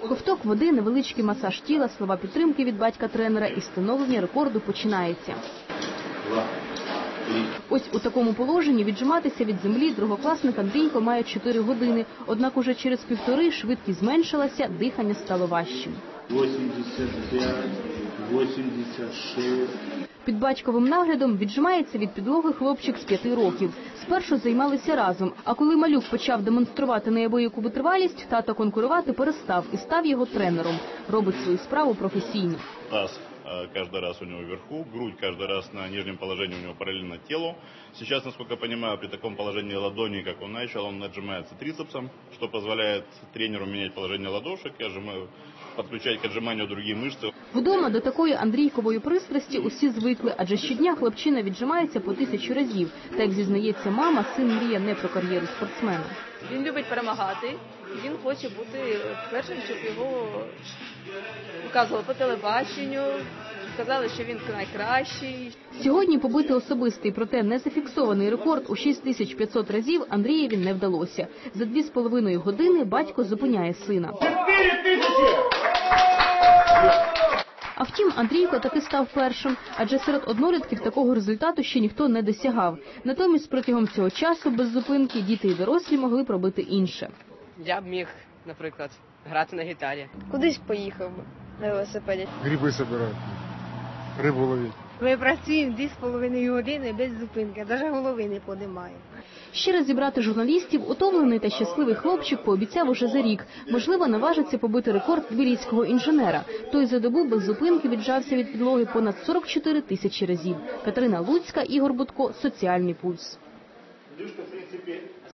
Ковток води, невеличкий масаж тіла, слова підтримки від батька тренера і встановлення рекорду починається. Ось у такому положенні віджиматися від землі другокласник Андрійко має 4 години. Однак уже через півтори швидкість зменшилася, дихання стало важчим. 85, 86. Під батьковим наглядом віджимається від підлоги хлопчик з п'яти років. Спершу займалися разом, а коли малюк почав демонструвати неабияку витривалість, тато конкурувати перестав і став його тренером. Робить свою справу професійно. Э, каждый раз у него вверху, грудь каждый раз на нижнем положении у него параллельно телу. Сейчас, насколько я понимаю, при таком положении ладони, как он начал, он отжимается трицепсом, что позволяет тренеру менять положение ладошек и отжимаю- подключать к отжиманию другие мышцы. Вдома до такої Андрійкової пристрасті усі звикли, адже щодня хлопчина віджимається по тисячу разів. Та як зізнається мама, син мріє не про кар'єру спортсмена. Він любить перемагати, і він хоче бути першим, щоб його показували по телебаченню, сказали, що він найкращий. Сьогодні побити особистий, проте не зафіксований рекорд у 6500 разів Андрієві не вдалося. За дві з половиною години батько зупиняє сина. А втім, Андрійко таки став першим, адже серед однолітків такого результату ще ніхто не досягав. Натомість протягом цього часу без зупинки діти і дорослі могли пробити інше. Я б міг, наприклад, грати на гітарі. Кудись поїхав би на велосипеді. Гриби собирати, рибу ловити. Ми працюємо дві з половиною години без зупинки, навіть голови не подимаємо. Ще раз зібрати журналістів, утомлений та щасливий хлопчик пообіцяв уже за рік. Можливо, наважиться побити рекорд тбіліського інженера. Той за добу без зупинки віджався від підлоги понад 44 тисячі разів. Катерина Луцька, Ігор Будко, Соціальний пульс.